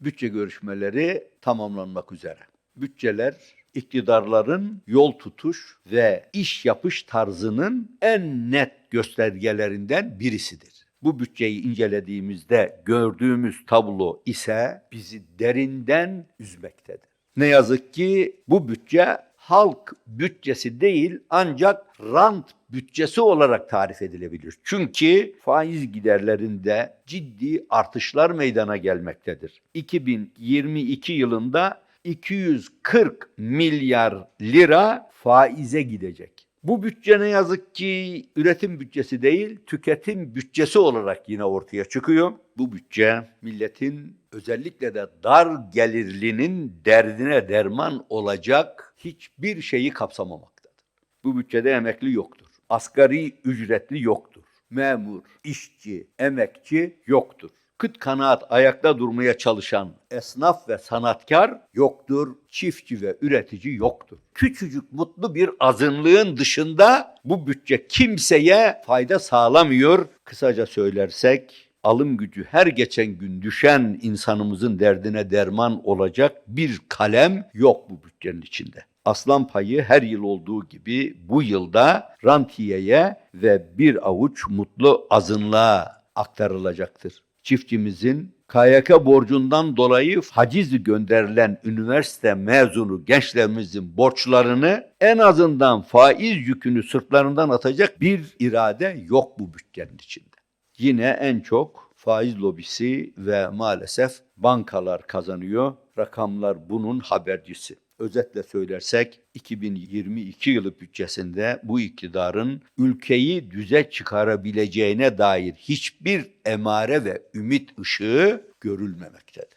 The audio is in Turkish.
bütçe görüşmeleri tamamlanmak üzere. Bütçeler iktidarların yol tutuş ve iş yapış tarzının en net göstergelerinden birisidir. Bu bütçeyi incelediğimizde gördüğümüz tablo ise bizi derinden üzmektedir. Ne yazık ki bu bütçe halk bütçesi değil ancak rant bütçesi olarak tarif edilebilir. Çünkü faiz giderlerinde ciddi artışlar meydana gelmektedir. 2022 yılında 240 milyar lira faize gidecek. Bu bütçe ne yazık ki üretim bütçesi değil, tüketim bütçesi olarak yine ortaya çıkıyor. Bu bütçe milletin özellikle de dar gelirlinin derdine derman olacak hiçbir şeyi kapsamamaktadır. Bu bütçede emekli yoktur. Asgari ücretli yoktur. Memur, işçi, emekçi yoktur. Kıt kanaat ayakta durmaya çalışan esnaf ve sanatkar yoktur. Çiftçi ve üretici yoktur. Küçücük mutlu bir azınlığın dışında bu bütçe kimseye fayda sağlamıyor. Kısaca söylersek alım gücü her geçen gün düşen insanımızın derdine derman olacak bir kalem yok bu bütçenin içinde. Aslan payı her yıl olduğu gibi bu yılda rantiyeye ve bir avuç mutlu azınlığa aktarılacaktır. Çiftçimizin KYK borcundan dolayı haciz gönderilen üniversite mezunu gençlerimizin borçlarını en azından faiz yükünü sırtlarından atacak bir irade yok bu bütçenin içinde. Yine en çok faiz lobisi ve maalesef bankalar kazanıyor. Rakamlar bunun habercisi. Özetle söylersek 2022 yılı bütçesinde bu iktidarın ülkeyi düze çıkarabileceğine dair hiçbir emare ve ümit ışığı görülmemektedir.